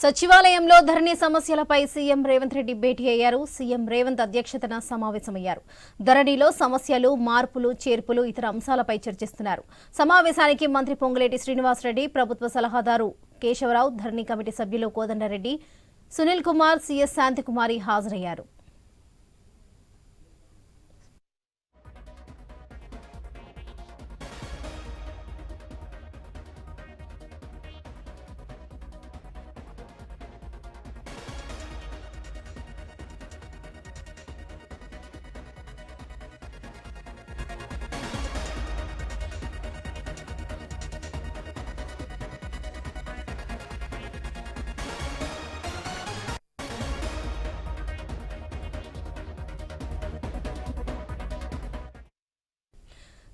సచివాలయంలో ధరణి సమస్యలపై సీఎం రేవంత్ రెడ్డి భేటీ అయ్యారు. సీఎం రేవంత్ అధ్యక్షతన సమావేశమయ్యారు. ధరణిలో సమస్యలు మార్పులు చేర్పులు ఇతర అంశాలపై చర్చిస్తున్నారు. సమావేశానికి మంత్రి పొంగులేటి శ్రీనివాసరెడ్డి ప్రభుత్వ సలహాదారు కేశవరావు ధరణి కమిటీ సభ్యులు కోదండరెడ్డి సునీల్ కుమార్ సీఎస్ శాంతికుమారి హాజరయ్యారు.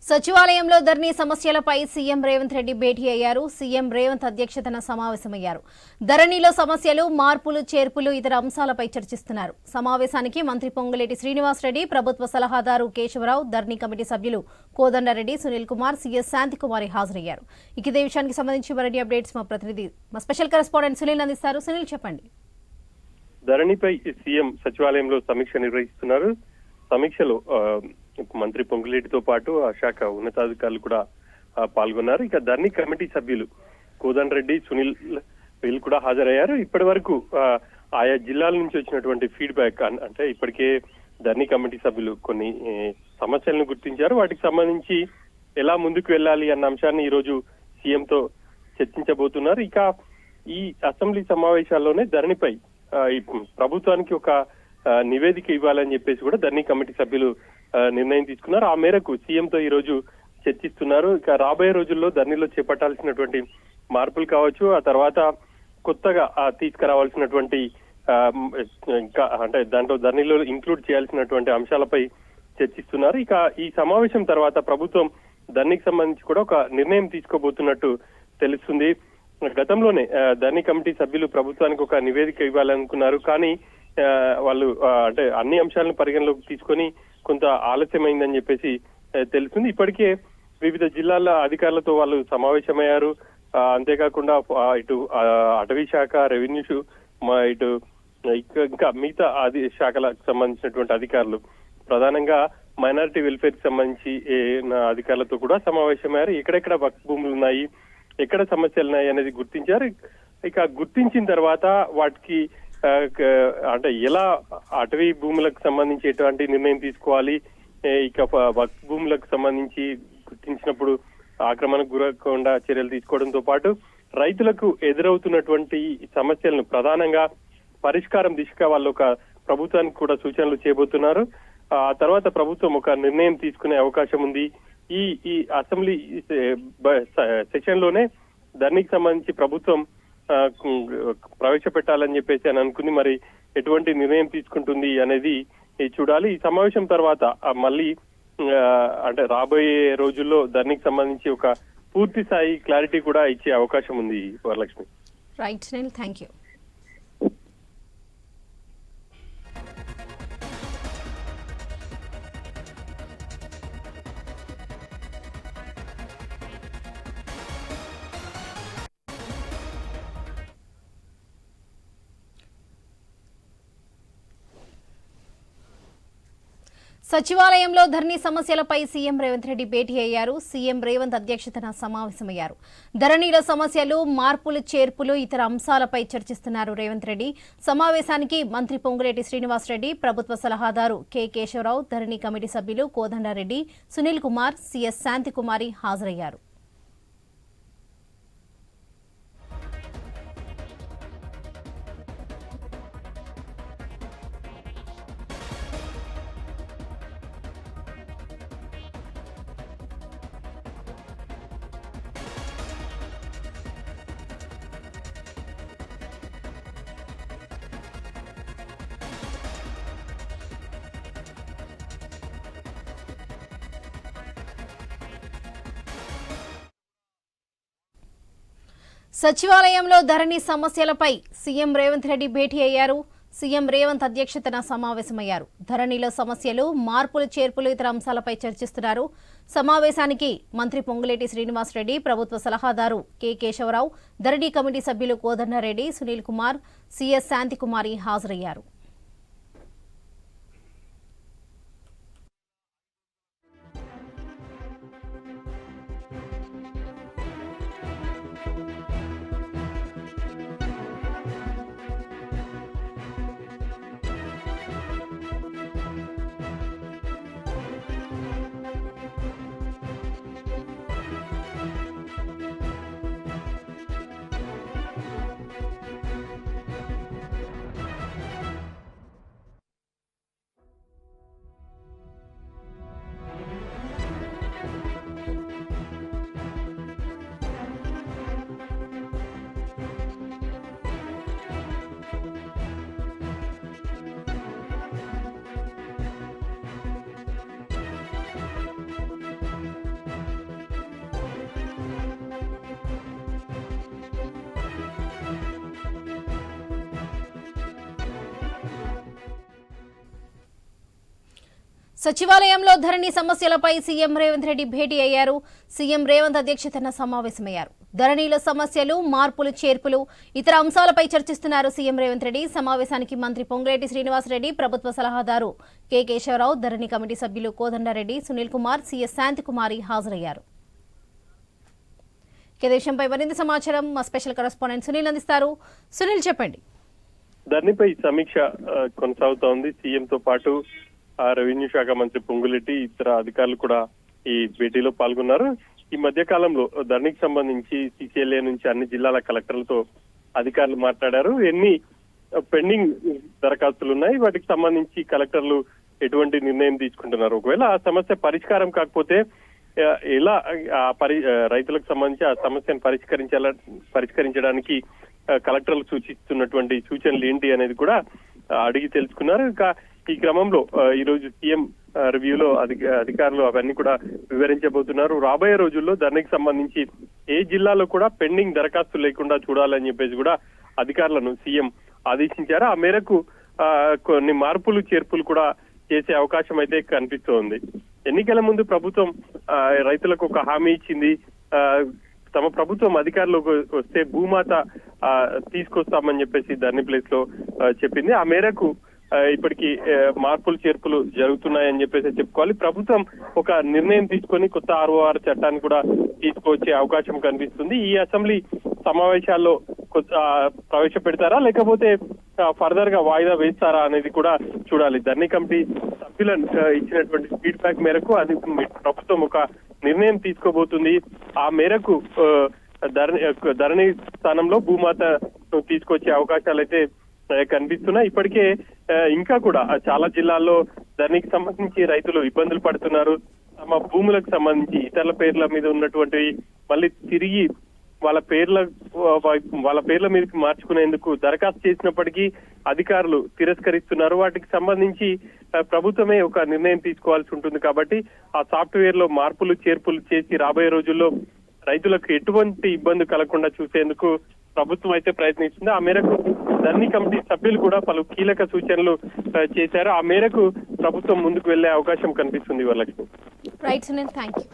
సచివాలయంలో ధరణి సమస్యలపై సీఎం రేవంత్ రెడ్డి భేటీ అయ్యారు. సీఎం రేవంత్ అధ్యక్షతన సమావేశమయ్యారు. ధరణిలో సమస్యలు మార్పులు చేర్పులు ఇతర అంశాలపై చర్చిస్తున్నారు. సమావేశానికి మంత్రి పొంగులేటి శ్రీనివాసరెడ్డి ప్రభుత్వ సలహాదారు కేశవరావు ధరణి కమిటీ సభ్యులు కోదండారెడ్డి సునీల్ కుమార్ సీఎస్ శాంతికుమారి హాజరయ్యారు. ఇక ఇదే విషయానికి సంబంధించి మరిన్ని అప్డేట్స్ మా ప్రతినిధి మా స్పెషల్ కరెస్పాండెంట్ సునీల్ అందిస్తారు. సునీల్ చెప్పండి. ధరణిపై సీఎం సచివాలయంలో సమీక్ష నిర్వహిస్తున్నారు. సమీక్షలో మంత్రి పొంగులేటితో పాటు ఆ శాఖ ఉన్నతాధికారులు కూడా పాల్గొన్నారు. ఇక ధర్ని కమిటీ సభ్యులు కోదన్ రెడ్డి సునీల్ వీళ్ళు కూడా హాజరయ్యారు. ఇప్పటి వరకు ఆయా జిల్లాల నుంచి వచ్చినటువంటి ఫీడ్బ్యాక్ అంటే ఇప్పటికే ధర్ని కమిటీ సభ్యులు కొన్ని సమస్యలను గుర్తించారు. వాటికి సంబంధించి ఎలా ముందుకు వెళ్ళాలి అన్న అంశాన్ని ఈ రోజు సీఎంతో చర్చించబోతున్నారు. ఇక ఈ అసెంబ్లీ సమావేశాల్లోనే ధరణిపై ప్రభుత్వానికి ఒక నివేదిక ఇవ్వాలని చెప్పేసి కూడా ధరణి కమిటీ సభ్యులు నిర్ణయం తీసుకున్నారు. ఆ మేరకు సీఎంతో ఈ రోజు చర్చిస్తున్నారు. ఇక రాబోయే రోజుల్లో ధరణిలో చేపట్టాల్సినటువంటి మార్పులు కావచ్చు ఆ తర్వాత కొత్తగా తీసుకురావాల్సినటువంటి ఆ, ఇంకా అంటే దాంట్లో ధరణిలో ఇంక్లూడ్ చేయాల్సినటువంటి అంశాలపై చర్చిస్తున్నారు. ఇక ఈ సమావేశం తర్వాత ప్రభుత్వం ధరణికి సంబంధించి కూడా ఒక నిర్ణయం తీసుకోబోతున్నట్టు తెలుస్తుంది. గతంలోనే ధరణి కమిటీ సభ్యులు ప్రభుత్వానికి ఒక నివేదిక ఇవ్వాలనుకున్నారు. కానీ వాళ్ళు అంటే అన్ని అంశాలను పరిగణలోకి తీసుకొని కొంత ఆలస్యమైందని చెప్పేసి తెలుస్తుంది. ఇప్పటికే వివిధ జిల్లాల అధికారులతో వాళ్ళు సమావేశమయ్యారు. అంతేకాకుండా ఇటు అటవీ శాఖ రెవెన్యూ షు- ఇటు ఇంకా- ఇంకా మిగతా అది శాఖలకు సంబంధించినటువంటి అధికారులు ప్రధానంగా మైనారిటీ వెల్ఫేర్కి సంబంధించి ఏ, నా అధికారులతో కూడా సమావేశమయ్యారు. ఎక్కడెక్కడ వక్ భూములు ఉన్నాయి ఎక్కడ సమస్యలు ఉన్నాయి అనేది గుర్తించారు. ఇక గుర్తించిన తర్వాత వాటికి అంటే ఎలా అటవీ భూములకు సంబంధించి ఎటువంటి నిర్ణయం తీసుకోవాలి? ఇక వక్ భూములకు సంబంధించి గుర్తించినప్పుడు ఆక్రమణకు గురకుండా చర్యలు తీసుకోవడంతో పాటు రైతులకు ఎదురవుతున్నటువంటి సమస్యలను ప్రధానంగా పరిష్కారం దిశగా వాళ్ళు ఒక ప్రభుత్వానికి కూడా సూచనలు చేయబోతున్నారు. ఆ తర్వాత ప్రభుత్వం ఒక నిర్ణయం తీసుకునే అవకాశం ఉంది. ఈ ఈ అసెంబ్లీ సెషన్లోనే దానికి సంబంధించి ప్రభుత్వం ప్రవేశపెట్టాలని చెప్పేసి అని అనుకుంది. మరి ఎటువంటి నిర్ణయం తీసుకుంటుంది అనేది చూడాలి. ఈ సమావేశం తర్వాత మళ్ళీ అంటే రాబోయే రోజుల్లో దానికి సంబంధించి ఒక పూర్తి స్థాయి క్లారిటీ కూడా ఇచ్చే అవకాశం ఉంది వరలక్ష్మి. రైట్ థ్యాంక్ యూ సచివాలయంలో ధరణి సమస్యలపై సీఎం రేవంత్ రెడ్డి భేటీ అయ్యారు. సీఎం రేవంత్ అధ్యక్షతన సమావేశమయ్యారు. ధరణిలో సమస్యలు మార్పులు చేర్పులు ఇతర అంశాలపై చర్చిస్తున్నారు రేవంత్ రెడ్డి. సమావేశానికి మంత్రి పొంగులేటి శ్రీనివాసరెడ్డి ప్రభుత్వ సలహాదారు కె కేశవరావు ధరణి కమిటీ సభ్యులు కోదండారెడ్డి సునీల్ కుమార్ సిఎస్ శాంతికుమారి హాజరయ్యారు. సచివాలయంలో ధరణి సమస్యలపై సీఎం రేవంత్ రెడ్డి భేటీ అయ్యారు. సీఎం రేవంత్ అధ్యక్షతన సమావేశమయ్యారు. ధరణిలో సమస్యలు మార్పులు చేర్పులు ఇతర అంశాలపై చర్చిస్తున్నారు. సమావేశానికి మంత్రి పొంగులేటి శ్రీనివాసరెడ్డి ప్రభుత్వ సలహాదారు కె కేశవరావు ధరణి కమిటీ సభ్యులు కోదండరెడ్డి సునీల్ కుమార్ సిఎస్ శాంతికుమారి హాజరయ్యారు. సచివాలయంలో ధరణి సమస్యలపై సీఎం రేవంత్ రెడ్డి భేటీ అయ్యారు. సీఎం రేవంత్ అధ్యక్షతన సమావేశమయ్యారు. ధరణిలో సమస్యలు మార్పులు చేర్పులు ఇతర అంశాలపై చర్చిస్తున్నారు సీఎం రేవంత్ రెడ్డి. సమావేశానికి మంత్రి పొంగులేటి శ్రీనివాసరెడ్డి ప్రభుత్వ సలహాదారు కె కేశవరావు ధరణి కమిటీ సభ్యులు కోదండారెడ్డి సునీల్ కుమార్ సిఎస్ శాంతికుమారి హాజరయ్యారు. దేశంపై మరింత సమాచారం మా స్పెషల్ కరెస్పాండెంట్ సునీల్ అందిస్తారు. సునీల్ చెప్పండి. ధరణిపై సమీక్ష కొనసాగుతోంది. సీఎం తో పాటు రెవెన్యూ శాఖ మంత్రి పొంగులెట్టి ఇతర అధికారులు కూడా ఈ భేటీలో పాల్గొన్నారు. ఈ మధ్య కాలంలో ధరణికి సంబంధించి సిసిఎల్ఏ నుంచి అన్ని జిల్లాల కలెక్టర్లతో అధికారులు మాట్లాడారు. ఎన్ని పెండింగ్ దరఖాస్తులు ఉన్నాయి? వాటికి సంబంధించి కలెక్టర్లు ఎటువంటి నిర్ణయం తీసుకుంటున్నారు? ఒకవేళ ఆ సమస్య పరిష్కారం కాకపోతే ఎలా ఆ పరి రైతులకు సంబంధించి ఆ సమస్యను పరిష్కరించాల పరిష్కరించడానికి కలెక్టర్లు సూచిస్తున్నటువంటి సూచనలు ఏంటి అనేది కూడా అడిగి తెలుసుకున్నారు. ఇంకా ఈ క్రమంలో ఈ రోజు సీఎం రివ్యూలో అధిక- అధికారులు అవన్నీ కూడా వివరించబోతున్నారు. రాబోయే రోజుల్లో ధరణికి సంబంధించి ఏ జిల్లాలో కూడా పెండింగ్ దరఖాస్తు లేకుండా చూడాలని చెప్పేసి కూడా అధికారులను సీఎం ఆదేశించారు. ఆ మేరకు ఆ, కొన్ని మార్పులు చేర్పులు కూడా చేసే అవకాశం అయితే కనిపిస్తోంది. ఎన్నికల ముందు ప్రభుత్వం ఆ, రైతులకు ఒక హామీ ఇచ్చింది. ఆ, తమ ప్రభుత్వం అధికారంలోకి వస్తే భూమాత ఆ, తీసుకొస్తామని చెప్పేసి ధర్ని ప్లేస్లో చెప్పింది. ఆ మేరకు ఇప్పటికి మార్పులు చేర్పులు జరుగుతున్నాయని చెప్పేసి చెప్పుకోవాలి. ప్రభుత్వం ఒక నిర్ణయం తీసుకొని కొత్త ఆర్ఓఆర్ చట్టాన్ని కూడా తీసుకొచ్చే అవకాశం కనిపిస్తుంది. ఈ అసెంబ్లీ సమావేశాల్లో ప్రవేశపెడతారా? లేకపోతే ఫర్దర్గా వాయిదా వేస్తారా అనేది కూడా చూడాలి. ధర్నీ కమిటీ సభ్యుల ఇచ్చినటువంటి ఫీడ్బ్యాక్ మేరకు అది ప్రభుత్వం ఒక నిర్ణయం తీసుకోబోతుంది. ఆ మేరకు ధరణి ధరణి స్థానంలో భూమాత తీసుకొచ్చే అవకాశాలు అయితే కనిపిస్తున్నాయి. ఇప్పటికే ఇంకా కూడా చాలా జిల్లాల్లో దానికి సంబంధించి రైతులు ఇబ్బందులు పడుతున్నారు. తమ భూములకు సంబంధించి ఇతరుల పేర్ల మీద ఉన్నటువంటి మళ్ళీ తిరిగి వాళ్ళ పేర్ల వాళ్ళ పేర్ల మీదకి మార్చుకునేందుకు దరఖాస్తు చేసినప్పటికీ అధికారులు తిరస్కరిస్తున్నారు. వాటికి సంబంధించి ప్రభుత్వమే ఒక నిర్ణయం తీసుకోవాల్సి ఉంటుంది కాబట్టి ఆ సాఫ్ట్వేర్లో మార్పులు చేర్పులు చేసి రాబోయే రోజుల్లో రైతులకు ఎటువంటి ఇబ్బంది కలగకుండా చూసేందుకు ప్రభుత్వం అయితే ప్రయత్నిస్తుంది. ఆ మేరకు ధర్నీ కమిటీ సభ్యులు కూడా పలు కీలక సూచనలు చేశారు. ఆ మేరకు ప్రభుత్వం ముందుకు వెళ్ళే అవకాశం కనిపిస్తుంది వాళ్ళకి రైట్ థ్యాంక్ యూ